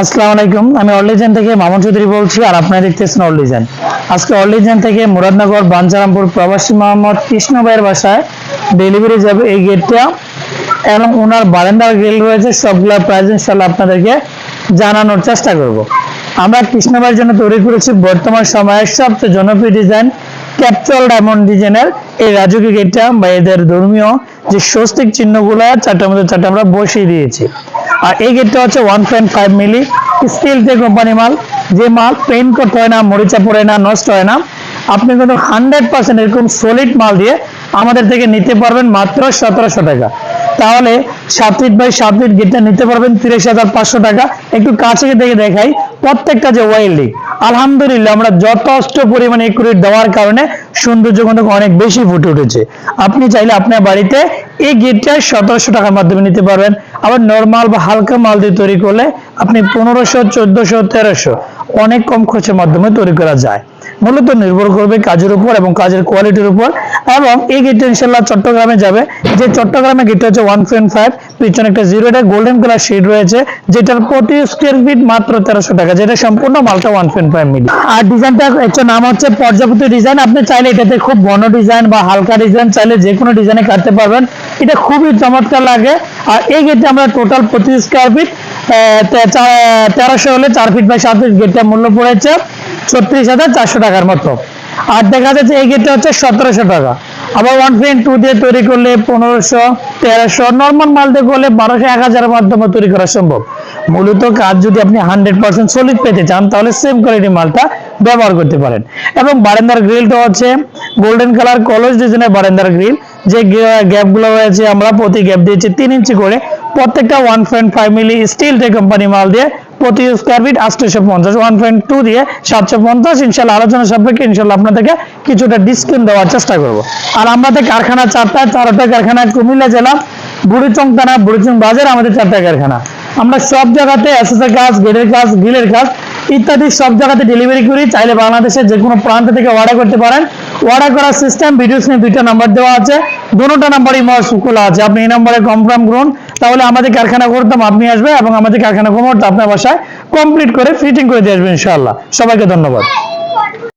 আসসালামু আলাইকুম। আমি অলিজেন থেকে মামুন চৌধুরী বলছি আর আপনারা দেখতেছেন অলিজেন আজকে অলিজেন থেকে মুরাদনগর, বাঞ্চারামপুর, প্রবাসী মোহাম্মদ কৃষ্ণ ভাইয়ের বাসায় ডেলিভারি যাবে এই গেটটা এবং ওনার বারান্দার গ্রিল রয়েছে, সবগুলো প্রাইস ইনশাল্লাহ আপনাদেরকে জানানোর চেষ্টা করব। আমরা কৃষ্ণ ভাইয়ের জন্য তৈরি করেছি বর্তমান সময়ের সবচেয়ে জনপ্রিয় ডিজাইন ক্যাপচুয়াল ডায়মন্ড ডিজাইনের এই রাজকীয় গেটটা বা এদের ধর্মীয় যে স্বস্তিক চিহ্নগুলো, চারটার মধ্যে চারটা আমরা বসিয়ে দিয়েছি। আর এই গেটটা হচ্ছে one point five milli steel যে কোম্পানি মাল, যে মাল পেন করতে হয় না, মরিচা পড়ে না, নষ্ট হয় না, আপনি কিন্তু হান্ড্রেড পার্সেন্ট এরকম সলিড মাল দিয়ে আমাদের থেকে নিতে পারবেন মাত্র সতেরোশো টাকা। তাহলে সাত বাই সাত গেটটা নিতে পারবেন তিরিশ হাজার পাঁচশো টাকা। একটু কাছে থেকে দেখাই প্রত্যেকটা যে ওয়েল্ডিং। আলহামদুলিল্লাহ আমরা যথেষ্ট পরিমাণে একুরেট দেওয়ার কারণে সৌন্দর্য কিন্তু অনেক বেশি ফুটে উঠেছে। আপনি চাইলে আপনার বাড়িতে এই গেটটা সতেরোশো টাকার মাধ্যমে নিতে পারবেন। আবার নর্মাল বা হালকা মাল দিয়ে তৈরি করলে আপনি পনেরোশো, চোদ্দশো, তেরোশো অনেক কম খরচের মাধ্যমে তৈরি করা যায়। মূলত নির্ভর করবে কাজের উপর এবং কাজের কোয়ালিটির উপর। এবং এই গেটটা ইনশাল্লাহ চট্টগ্রামে যাবে। যে চট্টগ্রামে গেটটা হচ্ছে ওয়ান পয়েন্ট ফাইভ পিছনে একটা জিরো এটা গোল্ডেন কালার শেড রয়েছে, যেটার প্রতি স্কোয়ার ফিট মাত্র তেরোশো টাকা, যেটা সম্পূর্ণ মালটা ওয়ান পয়েন্ট ফাইভ মিলি আর ডিজাইনটা হচ্ছে নাম হচ্ছে পর্যাপ্ত ডিজাইন আপনি চাইলে এটাতে খুব ঘন ডিজাইন বা হালকা ডিজাইন চাইলে যে কোনো ডিজাইনে কাটতে পারবেন। এটা খুবই চমৎকার লাগে। আর এই গেটে আমরা টোটাল প্রতি স্কোয়ার ফিট তেরোশো হলে চার ফিট বাই সাত ফিট গেটটার মূল্য পড়েছে। ছত্রিশ হাজার চারশো টাকার মতো। আর দেখা যাচ্ছে এই গেটটা হচ্ছে সতেরোশো টাকা। আবার ওয়ান পয়েন্ট টু দিয়ে তৈরি করলে পনেরোশো, তেরোশো নর্মাল মাল দিয়ে করলে বারোশো, এক হাজারের মাধ্যমে তৈরি করা সম্ভব। মূলত কাজ যদি আপনি হান্ড্রেড পার্সেন্ট সলিড পেতে চান, তাহলে সেম কোয়ালিটি মালটা ব্যবহার করতে পারেন। এবং বারান্দার গ্রিলটা হচ্ছে গোল্ডেন কালার কলস ডিজাইনের বারান্দার গ্রিল যে গ্যাপগুলো রয়েছে, আমরা প্রতি গ্যাপ দিয়েছি তিন ইঞ্চি করে। প্রত্যেকটা one point five milli steel টে কোম্পানি মাল দিয়ে প্রতি স্কোয়ার ফিট আটশোশো পঞ্চাশ ওয়ান পয়েন্ট টু দিয়ে সাতশো পঞ্চাশ। ইনশাল্লাহ আলোচনা সাপেক্ষে ইনশাল্লাহ আপনাদেরকে কিছুটা ডিসকাউন্ট দেওয়ার চেষ্টা করব। আর আমাদের কারখানা চারটা চারটা কারখানা কুমিল্লা জেলা, বুড়িচং থানা, বুড়িচং বাজার, আমাদের চারটা কারখানা। আমরা সব জায়গাতে এসএসএ কাজ গেটের কাজ, গ্রিলের কাজ, ইত্যাদি সব জায়গাতে ডেলিভারি করি। চাইলে বাংলাদেশের যে কোনো প্রান্ত থেকে অর্ডার করতে পারেন। অর্ডার করার সিস্টেম ভিডিও স্ক্রিনে দুইটা নাম্বার দেওয়া আছে। দুটোটা নাম্বারই মহাস খোলা আছে। আপনি এই নাম্বারে কনফার্ম করুন। তাহলে আমাদের কারখানা করতাম আপনি আসবেন এবং আমাদের কারখানা কমরটা আপনার বাসায় কমপ্লিট করে ফিটিং করে দিয়ে আসবেন ইনশাল্লাহ সবাইকে ধন্যবাদ।